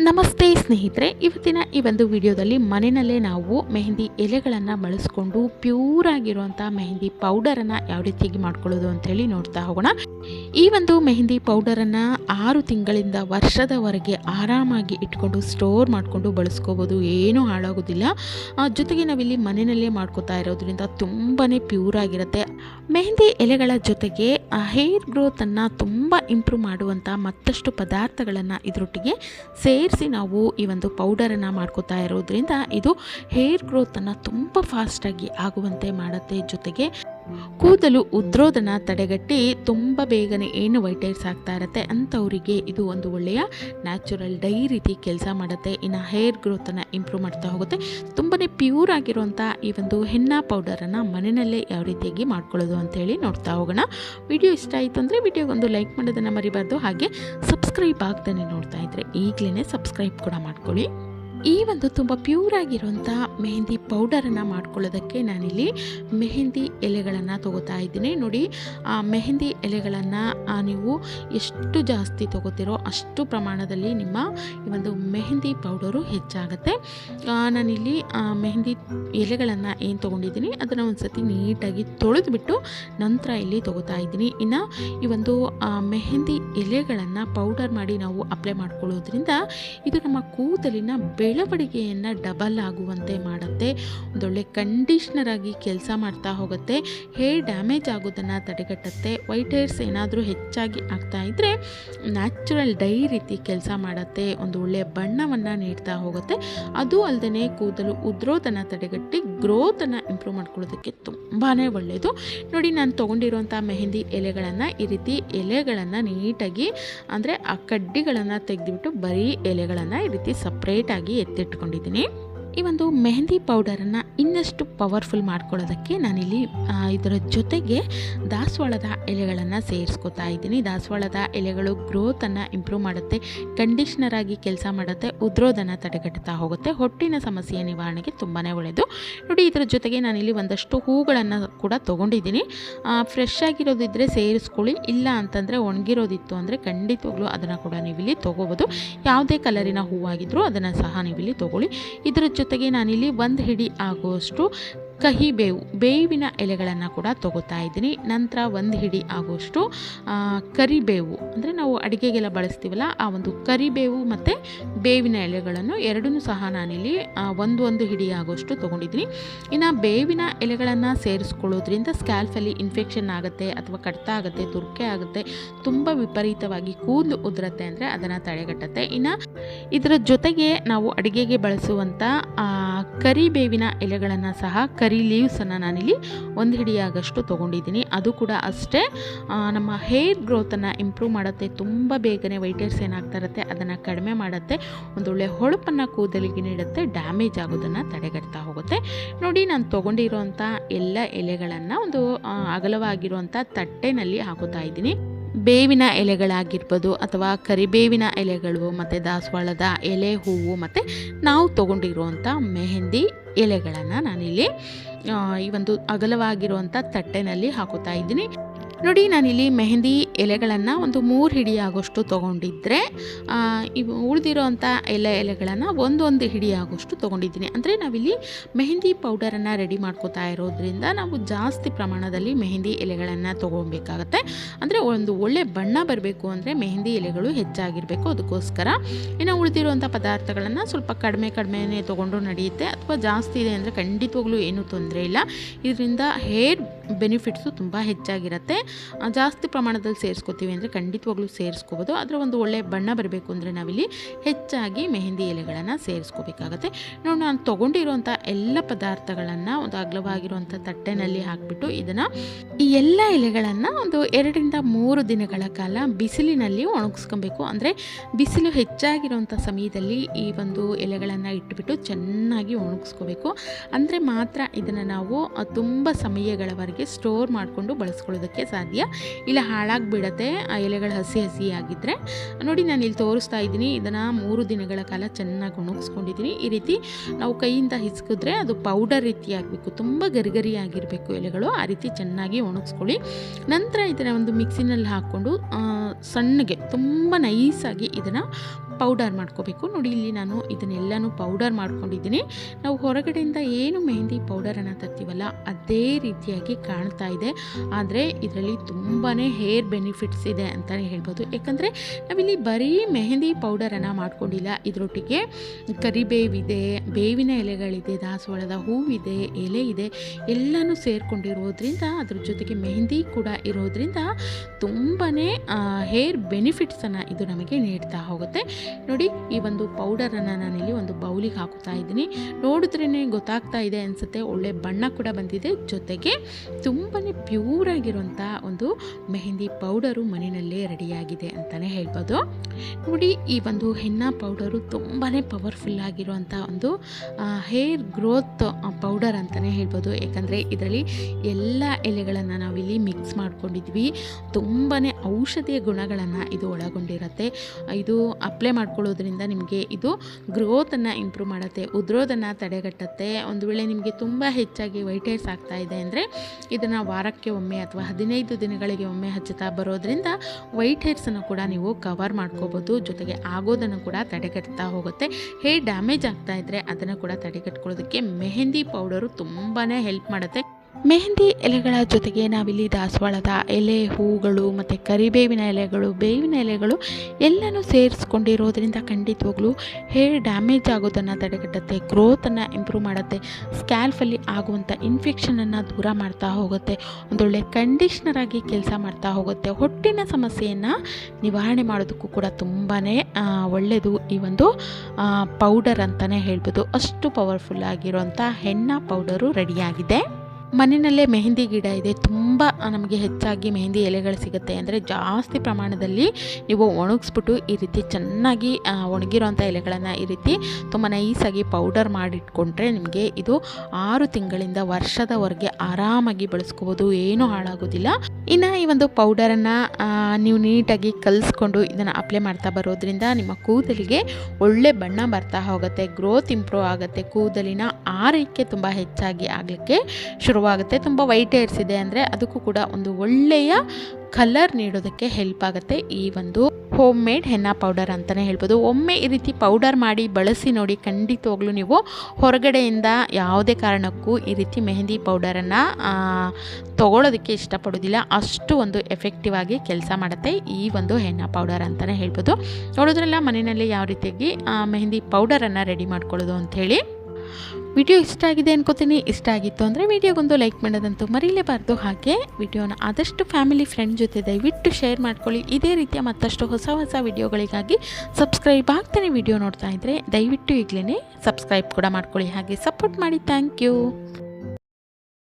ನಮಸ್ತೆ ಸ್ನೇಹಿತರೆ, ಇವತ್ತಿನ ಈ ಒಂದು ವಿಡಿಯೋದಲ್ಲಿ ಮನೆಯಲ್ಲೇ ನಾವು ಮೆಹಂದಿ ಎಲೆಗಳನ್ನು ಬಳಸ್ಕೊಂಡು ಪ್ಯೂರ್ ಆಗಿರುವಂಥ ಮೆಹಂದಿ ಪೌಡರನ್ನು ಯಾವ ರೀತಿಯಾಗಿ ಮಾಡ್ಕೊಳ್ಳೋದು ಅಂತೇಳಿ ನೋಡ್ತಾ ಹೋಗೋಣ. ಈ ಒಂದು ಮೆಹಂದಿ ಪೌಡರನ್ನು ಆರು ತಿಂಗಳಿಂದ ವರ್ಷದವರೆಗೆ ಆರಾಮಾಗಿ ಇಟ್ಕೊಂಡು ಸ್ಟೋರ್ ಮಾಡಿಕೊಂಡು ಬಳಸ್ಕೋಬೋದು, ಏನೂ ಹಾಳಾಗೋದಿಲ್ಲ. ಜೊತೆಗೆ ನಾವಿಲ್ಲಿ ಮನೆಯಲ್ಲೇ ಮಾಡ್ಕೋತಾ ಇರೋದ್ರಿಂದ ತುಂಬಾ ಪ್ಯೂರ್ ಆಗಿರುತ್ತೆ. ಮೆಹಂದಿ ಎಲೆಗಳ ಜೊತೆಗೆ ಹೇರ್ ಗ್ರೋತನ್ನು ತುಂಬ ಇಂಪ್ರೂವ್ ಮಾಡುವಂಥ ಮತ್ತಷ್ಟು ಪದಾರ್ಥಗಳನ್ನು ಇದರೊಟ್ಟಿಗೆ ಸೇರಿಸಿ ನಾವು ಈ ಒಂದು ಪೌಡರನ್ನು ಮಾಡ್ಕೋತಾ ಇರೋದ್ರಿಂದ ಇದು ಹೇರ್ ಗ್ರೋತನ್ನು ತುಂಬ ಫಾಸ್ಟಾಗಿ ಆಗುವಂತೆ ಮಾಡುತ್ತೆ ಜೊತೆಗೆ ಕೂದಲು ಉದ್ರೋದನ ತಡೆಗಟ್ಟಿ ತುಂಬ ಬೇಗನೆ ಏನು ವೈಟೈಟ್ಸ್ ಆಗ್ತಾ ಇರುತ್ತೆ ಅಂಥವರಿಗೆ ಇದು ಒಂದು ಒಳ್ಳೆಯ ನ್ಯಾಚುರಲ್ ಡೈ ರೀತಿ ಕೆಲಸ ಮಾಡುತ್ತೆ. ಇನ್ನು ಹೇರ್ ಗ್ರೋತನ್ನು ಇಂಪ್ರೂವ್ ಮಾಡ್ತಾ ಹೋಗುತ್ತೆ. ತುಂಬಾ ಪ್ಯೂರ್ ಆಗಿರುವಂಥ ಈ ಒಂದು ಹೆಣ್ಣ ಪೌಡರನ್ನು ಮನೆಯಲ್ಲೇ ಯಾವ ರೀತಿಯಾಗಿ ಮಾಡ್ಕೊಳ್ಳೋದು ಅಂತೇಳಿ ನೋಡ್ತಾ ಹೋಗೋಣ. ವಿಡಿಯೋ ಇಷ್ಟ ಆಯಿತು ಅಂದರೆ ವಿಡಿಯೋಗೊಂದು ಲೈಕ್ ಮಾಡೋದನ್ನು ಮರಿಬಾರ್ದು. ಹಾಗೆ ಸಬ್ಸ್ಕ್ರೈಬ್ ಆಗ್ದೇ ನೋಡ್ತಾ ಇದ್ದರೆ ಈಗಲೇ ಸಬ್ಸ್ಕ್ರೈಬ್ ಕೂಡ ಮಾಡ್ಕೊಳ್ಳಿ. ಈ ಒಂದು ತುಂಬ ಪ್ಯೂರ್ ಆಗಿರುವಂಥ ಮೆಹಂದಿ ಪೌಡರನ್ನು ಮಾಡ್ಕೊಳ್ಳೋದಕ್ಕೆ ನಾನಿಲ್ಲಿ ಮೆಹಂದಿ ಎಲೆಗಳನ್ನು ತಗೋತಾ ಇದ್ದೀನಿ. ನೋಡಿ, ಆ ಮೆಹಂದಿ ಎಲೆಗಳನ್ನು ನೀವು ಎಷ್ಟು ಜಾಸ್ತಿ ತಗೋತೀರೋ ಅಷ್ಟು ಪ್ರಮಾಣದಲ್ಲಿ ನಿಮ್ಮ ಈ ಒಂದು ಮೆಹಂದಿ ಪೌಡರು ಹೆಚ್ಚಾಗುತ್ತೆ. ನಾನಿಲ್ಲಿ ಮೆಹಂದಿ ಎಲೆಗಳನ್ನು ಏನು ತೊಗೊಂಡಿದ್ದೀನಿ, ಅದನ್ನು ಒಂದು ಸತಿ ನೀಟಾಗಿ ತೊಳೆದುಬಿಟ್ಟು ನಂತರ ಇಲ್ಲಿ ತಗೋತಾ ಇದ್ದೀನಿ. ಇನ್ನು ಈ ಒಂದು ಮೆಹೆಂದಿ ಎಲೆಗಳನ್ನು ಪೌಡರ್ ಮಾಡಿ ನಾವು ಅಪ್ಲೈ ಮಾಡ್ಕೊಳ್ಳೋದ್ರಿಂದ ಇದು ನಮ್ಮ ಕೂದಲಿನ ಬೆಳವಣಿಗೆಯನ್ನು ಡಬಲ್ ಆಗುವಂತೆ ಮಾಡುತ್ತೆ. ಒಂದೊಳ್ಳೆ ಕಂಡೀಷ್ನರ್ ಆಗಿ ಕೆಲಸ ಮಾಡ್ತಾ ಹೋಗುತ್ತೆ. ಹೇರ್ ಡ್ಯಾಮೇಜ್ ಆಗೋದನ್ನು ತಡೆಗಟ್ಟುತ್ತೆ. ವೈಟ್ ಹೇರ್ಸ್ ಏನಾದರೂ ಹೆಚ್ಚಾಗಿ ಆಗ್ತಾ ಇದ್ದರೆ ನ್ಯಾಚುರಲ್ ಡೈ ರೀತಿ ಕೆಲಸ ಮಾಡುತ್ತೆ. ಒಂದು ಒಳ್ಳೆಯ ಬಣ್ಣವನ್ನು ನೀಡ್ತಾ ಹೋಗುತ್ತೆ. ಅದು ಅಲ್ಲದೆ ಕೂದಲು ಉದ್ರೋದನ್ನು ತಡೆಗಟ್ಟಿ ಗ್ರೋತನ್ನು ಇಂಪ್ರೂವ್ ಮಾಡ್ಕೊಳ್ಳೋದಕ್ಕೆ ತುಂಬಾ ಒಳ್ಳೆಯದು ನೋಡಿ, ನಾನು ತೊಗೊಂಡಿರುವಂಥ ಮೆಹಂದಿ ಎಲೆಗಳನ್ನು ಈ ರೀತಿ ಎಲೆಗಳನ್ನು ನೀಟಾಗಿ ಅಂದರೆ ಆ ಕಡ್ಡಿಗಳನ್ನು ತೆಗೆದುಬಿಟ್ಟು ಬರೀ ಎಲೆಗಳನ್ನು ಈ ರೀತಿ ಸಪ್ರೇಟಾಗಿ ಎತ್ತಿಟ್ಕೊಂಡಿದ್ದೀನಿ. ಈ ಒಂದು ಮೆಹಂದಿ ಪೌಡರನ್ನು ಇನ್ನಷ್ಟು ಪವರ್ಫುಲ್ ಮಾಡ್ಕೊಳ್ಳೋದಕ್ಕೆ ನಾನಿಲ್ಲಿ ಇದರ ಜೊತೆಗೆ ದಾಸವಾಳದ ಎಲೆಗಳನ್ನು ಸೇರಿಸ್ಕೊತಾ ಇದ್ದೀನಿ. ದಾಸವಾಳದ ಎಲೆಗಳು ಗ್ರೋತನ್ನು ಇಂಪ್ರೂವ್ ಮಾಡುತ್ತೆ ಕಂಡೀಷ್ನರ್ ಆಗಿ ಕೆಲಸ ಮಾಡುತ್ತೆ ಉದ್ರೋದನ್ನು ತಡೆಗಟ್ಟುತ್ತಾ ಹೋಗುತ್ತೆ. ಹೊಟ್ಟಿನ ಸಮಸ್ಯೆಯ ನಿವಾರಣೆಗೆ ತುಂಬಾ ಒಳ್ಳೆಯದು ನೋಡಿ, ಇದರ ಜೊತೆಗೆ ನಾನಿಲ್ಲಿ ಒಂದಷ್ಟು ಹೂಗಳನ್ನು ಕೂಡ ತೊಗೊಂಡಿದ್ದೀನಿ. ಫ್ರೆಶ್ ಆಗಿರೋದಿದ್ದರೆ ಸೇರಿಸ್ಕೊಳ್ಳಿ, ಇಲ್ಲ ಅಂತಂದರೆ ಒಣಗಿರೋದಿತ್ತು ಅಂದರೆ ಖಂಡಿತವಾಗ್ಲೂ ಅದನ್ನು ಕೂಡ ನೀವಿಲ್ಲಿ ತೊಗೋಬೋದು. ಯಾವುದೇ ಕಲರಿನ ಹೂವಾಗಿದ್ದರೂ ಅದನ್ನು ಸಹ ನೀವಿಲ್ಲಿ ತೊಗೊಳ್ಳಿ. ಇದರ ಜೊತೆಗೆ ನಾನಿಲ್ಲಿ ಒಂದು ಹಿಡಿ ಆಗುವಷ್ಟು ಕಹಿ ಬೇವು, ಬೇವಿನ ಎಲೆಗಳನ್ನು ಕೂಡ ತಗೋತಾ ಇದ್ದೀನಿ. ನಂತರ ಒಂದು ಹಿಡಿ ಆಗುವಷ್ಟು ಕರಿಬೇವು. ಅಂದರೆ ನಾವು ಅಡುಗೆಗೆಲ್ಲ ಬಳಸ್ತೀವಲ್ಲ, ಆ ಒಂದು ಕರಿಬೇವು ಮತ್ತು ಬೇವಿನ ಎಲೆಗಳನ್ನು ಎರಡನ್ನು ಸಹ ನಾನಿಲ್ಲಿ ಒಂದು ಒಂದು ಹಿಡಿ ಆಗುವಷ್ಟು ತೊಗೊಂಡಿದ್ದೀನಿ. ಇನ್ನು ಬೇವಿನ ಎಲೆಗಳನ್ನು ಸೇರಿಸ್ಕೊಳ್ಳೋದ್ರಿಂದ ಸ್ಕ್ಯಾಲ್ಫಲ್ಲಿ ಇನ್ಫೆಕ್ಷನ್ ಆಗುತ್ತೆ ಅಥವಾ ಕಡಿತ ಆಗುತ್ತೆ ತುರ್ಕೆ ಆಗುತ್ತೆ, ತುಂಬ ವಿಪರೀತವಾಗಿ ಕೂದಲು ಉದುರತ್ತೆ ಅಂದರೆ ಅದನ್ನು ತಡೆಗಟ್ಟುತ್ತೆ. ಇನ್ನು ಇದರ ಜೊತೆಗೆ ನಾವು ಅಡುಗೆಗೆ ಬಳಸುವಂಥ ಕರಿಬೇವಿನ ಎಲೆಗಳನ್ನು ಸಹ, ಕರಿ ಲೀವ್ಸನ್ನು ನಾನಿಲ್ಲಿ ಒಂದು ಹಿಡಿಯಾಗಷ್ಟು ತೊಗೊಂಡಿದ್ದೀನಿ. ಅದು ಕೂಡ ಅಷ್ಟೇ. ನಮ್ಮ ಹೇರ್ ಗ್ರೋತನ್ನು ಇಂಪ್ರೂವ್ ಮಾಡುತ್ತೆ. ತುಂಬ ಬೇಗನೆ ವೈಟ್ ಹೇರ್ಸ್ ಏನಾಗ್ತಾ ಇರುತ್ತೆ ಅದನ್ನು ಕಡಿಮೆ ಮಾಡುತ್ತೆ. ಒಂದೊಳ್ಳೆ ಹೊಳಪನ್ನು ಕೂದಲಿಗೆ ನೀಡುತ್ತೆ ಡ್ಯಾಮೇಜ್ ಆಗೋದನ್ನು ತಡೆಗಟ್ತಾ ಹೋಗುತ್ತೆ. ನೋಡಿ, ನಾನು ತೊಗೊಂಡಿರುವಂಥ ಎಲ್ಲ ಎಲೆಗಳನ್ನು ಒಂದು ಅಗಲವಾಗಿರುವಂಥ ತಟ್ಟೆನಲ್ಲಿ ಹಾಕೋತಾ ಇದ್ದೀನಿ. ಬೇವಿನ ಎಲೆಗಳಾಗಿರ್ಬೋದು ಅಥವಾ ಕರಿಬೇವಿನ ಎಲೆಗಳು ಮತ್ತು ದಾಸವಾಳದ ಎಲೆ ಹೂವು ಮತ್ತು ನಾವು ತೊಗೊಂಡಿರುವಂಥ ಮೆಹಂದಿ ಎಲೆಗಳನ್ನು ನಾನಿಲ್ಲಿ ಈ ಒಂದು ಅಗಲವಾಗಿರುವಂಥ ತಟ್ಟೆನಲ್ಲಿ ಹಾಕೋತಾ ಇದ್ದೀನಿ. ನೋಡಿ, ನಾನಿಲ್ಲಿ ಮೆಹಂದಿ ಎಲೆಗಳನ್ನು ಒಂದು ಮೂರು ಹಿಡಿ ಆಗೋಷ್ಟು ತೊಗೊಂಡಿದ್ದರೆ ಇವು ಉಳಿದಿರೋವಂಥ ಎಲೆ ಎಲೆಗಳನ್ನು ಒಂದೊಂದು ಹಿಡಿ ಆಗೋಷ್ಟು ತೊಗೊಂಡಿದ್ದೀನಿ. ಅಂದರೆ ನಾವಿಲ್ಲಿ ಮೆಹಂದಿ ಪೌಡರನ್ನು ರೆಡಿ ಮಾಡ್ಕೋತಾ ಇರೋದ್ರಿಂದ ನಾವು ಜಾಸ್ತಿ ಪ್ರಮಾಣದಲ್ಲಿ ಮೆಹಂದಿ ಎಲೆಗಳನ್ನು ತೊಗೊಬೇಕಾಗತ್ತೆ ಅಂದರೆ ಒಂದು ಒಳ್ಳೆ ಬಣ್ಣ ಬರಬೇಕು ಅಂದರೆ ಮೆಹಂದಿ ಎಲೆಗಳು ಹೆಚ್ಚಾಗಿರಬೇಕು ಅದಕ್ಕೋಸ್ಕರ. ಇನ್ನು ಉಳಿದಿರುವಂಥ ಪದಾರ್ಥಗಳನ್ನು ಸ್ವಲ್ಪ ಕಡಿಮೆ ಕಡಿಮೆನೇ ತೊಗೊಂಡು ನಡೆಯುತ್ತೆ. ಅಥವಾ ಜಾಸ್ತಿ ಇದೆ ಅಂದರೆ ಖಂಡಿತವಾಗ್ಲೂ ಏನೂ ತೊಂದರೆ ಇಲ್ಲ. ಇದರಿಂದ ಹೇರ್ ಬೆನಿಫಿಟ್ಸು ತುಂಬ ಹೆಚ್ಚಾಗಿರುತ್ತೆ. ಜಾಸ್ತಿ ಪ್ರಮಾಣದಲ್ಲಿ ಸೇರಿಸ್ಕೋತೀವಿ ಅಂದರೆ ಖಂಡಿತವಾಗ್ಲೂ ಸೇರಿಸ್ಕೋಬೋದು. ಅದರ ಒಂದು ಒಳ್ಳೆಯ ಬಣ್ಣ ಬರಬೇಕು ಅಂದರೆ ನಾವಿಲ್ಲಿ ಹೆಚ್ಚಾಗಿ ಮೆಹಂದಿ ಎಲೆಗಳನ್ನು ಸೇರಿಸ್ಕೋಬೇಕಾಗತ್ತೆ. ನೋಡಿ, ನಾನು ತೊಗೊಂಡಿರುವಂಥ ಎಲ್ಲ ಪದಾರ್ಥಗಳನ್ನು ಒಂದು ಅಗಲವಾಗಿರುವಂಥ ತಟ್ಟೆನಲ್ಲಿ ಹಾಕಿಬಿಟ್ಟು ಇದನ್ನು ಈ ಎಲ್ಲ ಎಲೆಗಳನ್ನು ಒಂದು ಎರಡರಿಂದ ಮೂರು ದಿನಗಳ ಕಾಲ ಬಿಸಿಲಿನಲ್ಲಿ ಒಣಗಿಸ್ಕೊಬೇಕು. ಅಂದರೆ ಬಿಸಿಲು ಹೆಚ್ಚಾಗಿರುವಂಥ ಸಮಯದಲ್ಲಿ ಈ ಒಂದು ಎಲೆಗಳನ್ನು ಇಟ್ಬಿಟ್ಟು ಚೆನ್ನಾಗಿ ಒಣಗಿಸ್ಕೋಬೇಕು. ಅಂದರೆ ಮಾತ್ರ ಇದನ್ನು ನಾವು ತುಂಬ ಸಮಯಗಳವರೆಗೆ ಸ್ಟೋರ್ ಮಾಡಿಕೊಂಡು ಬಳಸ್ಕೊಳ್ಳೋದಕ್ಕೆ ಸಾಧ್ಯ. ಇಲ್ಲ ಹಾಳಾಗಿಬಿಡತ್ತೆ, ಆ ಎಲೆಗಳು ಹಸಿ ಹಸಿ ಆಗಿದ್ದರೆ ನೋಡಿ ನಾನು ಇಲ್ಲಿ ತೋರಿಸ್ತಾ ಇದ್ದೀನಿ, ಇದನ್ನು ಮೂರು ದಿನಗಳ ಕಾಲ ಚೆನ್ನಾಗಿ ಒಣಗಿಸ್ಕೊಂಡಿದ್ದೀನಿ. ಈ ರೀತಿ ನಾವು ಕೈಯಿಂದ ಹಿಸ್ಕಿದ್ರೆ ಅದು ಪೌಡರ್ ರೀತಿ ಆಗಬೇಕು ತುಂಬ ಗರಿಗರಿ ಆಗಿರಬೇಕು ಎಲೆಗಳು. ಆ ರೀತಿ ಚೆನ್ನಾಗಿ ಒಣಗಿಸ್ಕೊಳ್ಳಿ. ನಂತರ ಇದನ್ನು ಒಂದು ಮಿಕ್ಸಿನಲ್ಲಿ ಹಾಕ್ಕೊಂಡು ಸಣ್ಣಗೆ ತುಂಬ ನೈಸಾಗಿ ಇದನ್ನು ಪೌಡರ್ ಮಾಡ್ಕೋಬೇಕು. ನೋಡಿ, ಇಲ್ಲಿ ನಾನು ಇದನ್ನೆಲ್ಲನೂ ಪೌಡರ್ ಮಾಡ್ಕೊಂಡಿದ್ದೀನಿ. ನಾವು ಹೊರಗಡೆಯಿಂದ ಏನು ಮೆಹಂದಿ ಪೌಡರನ್ನು ತರ್ತೀವಲ್ಲ, ಅದೇ ರೀತಿಯಾಗಿ ಕಾಣ್ತಾ ಇದೆ. ಆದರೆ, ಇದರಲ್ಲಿ ತುಂಬಾ ಹೇರ್ ಬೆನಿಫಿಟ್ಸ್ ಇದೆ ಅಂತಲೇ ಹೇಳ್ಬೋದು. ಯಾಕಂದರೆ, ನಾವಿಲ್ಲಿ ಬರೀ ಮೆಹಂದಿ ಪೌಡರನ್ನು ಮಾಡ್ಕೊಂಡಿಲ್ಲ. ಇದರೊಟ್ಟಿಗೆ ಕರಿಬೇವಿದೆ, ಬೇವಿನ ಎಲೆಗಳಿದೆ, ದಾಸವಾಳದ ಹೂವಿದೆ, ಎಲೆ ಇದೆ, ಎಲ್ಲನೂ ಸೇರಿಕೊಂಡಿರೋದ್ರಿಂದ, ಅದ್ರ ಜೊತೆಗೆ ಮೆಹಂದಿ ಕೂಡ ಇರೋದ್ರಿಂದ ತುಂಬಾ ಹೇರ್ ಬೆನಿಫಿಟ್ಸನ್ನು ಇದು ನಮಗೆ ನೀಡ್ತಾ ಹೋಗುತ್ತೆ. ನೋಡಿ, ಈ ಒಂದು ಪೌಡರನ್ನು ನಾನಿಲ್ಲಿ ಒಂದು ಬೌಲಿಗೆ ಹಾಕುತ್ತಾ ಇದ್ದೀನಿ. ನೋಡಿದ್ರೇ ಗೊತ್ತಾಗ್ತಾ ಇದೆ ಅನಿಸುತ್ತೆ, ಒಳ್ಳೆ ಬಣ್ಣ ಕೂಡ ಬಂದಿದೆ. ಜೊತೆಗೆ ತುಂಬಾ ಪ್ಯೂರ್ ಆಗಿರುವಂಥ ಒಂದು ಮೆಹಂದಿ ಪೌಡರು ಮನೆಯಲ್ಲೇ ರೆಡಿಯಾಗಿದೆ ಅಂತಲೇ ಹೇಳ್ಬೋದು. ನೋಡಿ, ಈ ಒಂದು ಹೆನ್ನ ಪೌಡರು ತುಂಬಾ ಪವರ್ಫುಲ್ ಆಗಿರುವಂಥ ಒಂದು ಹೇರ್ ಗ್ರೋತ್ ಪೌಡರ್ ಅಂತಲೇ ಹೇಳ್ಬೋದು. ಯಾಕಂದರೆ ಇದರಲ್ಲಿ ಎಲ್ಲ ಎಲೆಗಳನ್ನು ನಾವಿಲ್ಲಿ ಮಿಕ್ಸ್ ಮಾಡ್ಕೊಂಡಿದ್ವಿ. ತುಂಬಾ ಔಷಧೀಯ ಗುಣಗಳನ್ನು ಇದು ಒಳಗೊಂಡಿರುತ್ತೆ. ಇದು ಅಪ್ಲೈ ಮಾಡ್ಕೊಳ್ಳೋದ್ರಿಂದ ನಿಮಗೆ ಇದು ಗ್ರೋತನ್ನು ಇಂಪ್ರೂವ್ ಮಾಡುತ್ತೆ ಉದ್ರೋದನ್ನು ತಡೆಗಟ್ಟುತ್ತೆ. ಒಂದು ವೇಳೆ ನಿಮಗೆ ತುಂಬ ಹೆಚ್ಚಾಗಿ ವೈಟ್ ಹೇರ್ಸ್ ಆಗ್ತಾ ಇದೆ ಅಂದರೆ ಇದನ್ನು ವಾರಕ್ಕೆ ಒಮ್ಮೆ ಅಥವಾ ಹದಿನೈದು ದಿನಗಳಿಗೆ ಒಮ್ಮೆ ಹಚ್ಚುತ್ತಾ ಬರೋದ್ರಿಂದ ವೈಟ್ ಹೇರ್ಸನ್ನು ಕೂಡ ನೀವು ಕವರ್ ಮಾಡ್ಕೋಬೋದು. ಜೊತೆಗೆ ಆಗೋದನ್ನು ಕೂಡ ತಡೆಗಟ್ತಾ ಹೋಗುತ್ತೆ. ಹೇರ್ ಡ್ಯಾಮೇಜ್ ಆಗ್ತಾ ಇದ್ದರೆ ಅದನ್ನು ಕೂಡ ತಡೆಗಟ್ಕೊಳ್ಳೋದಕ್ಕೆ ಮೆಹಂದಿ ಪೌಡರು ತುಂಬಾ ಹೆಲ್ಪ್ ಮಾಡುತ್ತೆ. ಮೆಹಂದಿ ಎಲೆಗಳ ಜೊತೆಗೆ ನಾವಿಲ್ಲಿ ದಾಸವಾಳದ ಎಲೆ, ಹೂಗಳು ಮತ್ತು ಕರಿಬೇವಿನ ಎಲೆಗಳು, ಬೇವಿನ ಎಲೆಗಳು ಎಲ್ಲನೂ ಸೇರಿಸ್ಕೊಂಡಿರೋದ್ರಿಂದ ಖಂಡಿತವಾಗ್ಲೂ ಹೇರ್ ಡ್ಯಾಮೇಜ್ ಆಗೋದನ್ನು ತಡೆಗಟ್ಟುತ್ತೆ ಗ್ರೋತನ್ನು ಇಂಪ್ರೂವ್ ಮಾಡುತ್ತೆ ಸ್ಕ್ಯಾಲ್ಫಲ್ಲಿ ಆಗುವಂಥ ಇನ್ಫೆಕ್ಷನನ್ನು ದೂರ ಮಾಡ್ತಾ ಹೋಗುತ್ತೆ, ಒಂದೊಳ್ಳೆ ಕಂಡೀಷ್ನರ್ ಆಗಿ ಕೆಲಸ ಮಾಡ್ತಾ ಹೋಗುತ್ತೆ. ಹೊಟ್ಟಿನ ಸಮಸ್ಯೆಯನ್ನು ನಿವಾರಣೆ ಮಾಡೋದಕ್ಕೂ ಕೂಡ ತುಂಬಾ ಒಳ್ಳೆಯದು ಈ ಒಂದು ಪೌಡರ್ ಅಂತಲೇ ಹೇಳ್ಬೋದು. ಅಷ್ಟು ಪವರ್ಫುಲ್ ಆಗಿರುವಂಥ ಹೆಣ್ಣ ಪೌಡರು ರೆಡಿಯಾಗಿದೆ ಮನೆಯಲ್ಲೇ ಮೆಹಂದಿ ಗಿಡ ಇದೆ. ತುಂಬ ನಮಗೆ ಹೆಚ್ಚಾಗಿ ಮೆಹಂದಿ ಎಲೆಗಳು ಸಿಗುತ್ತೆ. ಅಂದರೆ ಜಾಸ್ತಿ ಪ್ರಮಾಣದಲ್ಲಿ ನೀವು ಒಣಗಿಸ್ಬಿಟ್ಟು ಈ ರೀತಿ ಚೆನ್ನಾಗಿ ಒಣಗಿರೋಂಥ ಎಲೆಗಳನ್ನು ಈ ರೀತಿ ತುಂಬ ನೈಸಾಗಿ ಪೌಡರ್ ಮಾಡಿಟ್ಕೊಂಡ್ರೆ ನಿಮಗೆ ಇದು ಆರು ತಿಂಗಳಿಂದ ವರ್ಷದವರೆಗೆ ಆರಾಮಾಗಿ ಬಳಸ್ಕೋಬೋದು. ಏನೂ ಹಾಳಾಗೋದಿಲ್ಲ. ಇನ್ನು ಈ ಒಂದು ಪೌಡರನ್ನು ನೀವು ನೀಟಾಗಿ ಕಲಿಸ್ಕೊಂಡು ಇದನ್ನು ಅಪ್ಲೈ ಮಾಡ್ತಾ ಬರೋದ್ರಿಂದ ನಿಮ್ಮ ಕೂದಲಿಗೆ ಒಳ್ಳೆ ಬಣ್ಣ ಬರ್ತಾ ಹೋಗುತ್ತೆ, ಗ್ರೋತ್ ಇಂಪ್ರೂವ್ ಆಗುತ್ತೆ. ಕೂದಲಿನ ಆರೈಕೆ ತುಂಬ ಹೆಚ್ಚಾಗಿ ಆಗಲಿಕ್ಕೆ ಶುರುವಾಗುತ್ತೆ ತುಂಬ ವೈಟ್ ಏರ್ಸ್ ಇದೆ ಅಂದರೆ ಅದಕ್ಕೂ ಕೂಡ ಒಂದು ಒಳ್ಳೆಯ ಕಲರ್ ನೀಡೋದಕ್ಕೆ ಹೆಲ್ಪ್ ಆಗುತ್ತೆ ಈ ಒಂದು ಹೋಮ್ ಮೇಡ್ ಹೆನ್ನ ಪೌಡರ್ ಅಂತಲೇ ಹೇಳ್ಬೋದು. ಒಮ್ಮೆ ಈ ರೀತಿ ಪೌಡರ್ ಮಾಡಿ ಬಳಸಿ ನೋಡಿ ಖಂಡಿತವಾಗ್ಲೂ ನೀವು ಹೊರಗಡೆಯಿಂದ ಯಾವುದೇ ಕಾರಣಕ್ಕೂ ಈ ರೀತಿ ಮೆಹಂದಿ ಪೌಡರನ್ನು ತೊಗೊಳೋದಕ್ಕೆ ಇಷ್ಟಪಡೋದಿಲ್ಲ. ಅಷ್ಟು ಒಂದು ಎಫೆಕ್ಟಿವ್ ಆಗಿ ಕೆಲಸ ಮಾಡುತ್ತೆ ಈ ಒಂದು ಹೆನ್ನ ಪೌಡರ್ ಅಂತಲೇ ಹೇಳ್ಬೋದು. ನೋಡೋದ್ರಲ್ಲ ಮನೆಯಲ್ಲಿ ಯಾವ ರೀತಿಯಾಗಿ ಮೆಹಂದಿ ಪೌಡರನ್ನು ರೆಡಿ ಮಾಡ್ಕೊಳ್ಳೋದು ಅಂಥೇಳಿ. ವಿಡಿಯೋ ಇಷ್ಟ ಆಗಿದೆ ಅನ್ಕೋತೀನಿ. ಇಷ್ಟ ಆಗಿತ್ತು ಅಂದರೆ ವಿಡಿಯೋಗೊಂದು ಲೈಕ್ ಮಾಡೋದಂತೂ ಮರೀಲೇಬಾರ್ದು. ಹಾಗೆ ವಿಡಿಯೋನ ಆದಷ್ಟು ಫ್ಯಾಮಿಲಿ ಫ್ರೆಂಡ್ ಜೊತೆ ದಯವಿಟ್ಟು ಶೇರ್ ಮಾಡ್ಕೊಳ್ಳಿ. ಇದೇ ರೀತಿಯ ಮತ್ತಷ್ಟು ಹೊಸ ಹೊಸ ವಿಡಿಯೋಗಳಿಗಾಗಿ ಸಬ್ಸ್ಕ್ರೈಬ್ ಆಗ್ತಾನೆ ವಿಡಿಯೋ ನೋಡ್ತಾ ಇದ್ದರೆ ದಯವಿಟ್ಟು ಈಗಲೇ ಸಬ್ಸ್ಕ್ರೈಬ್ ಕೂಡ ಮಾಡ್ಕೊಳ್ಳಿ. ಹಾಗೆ ಸಪೋರ್ಟ್ ಮಾಡಿ. Thank you.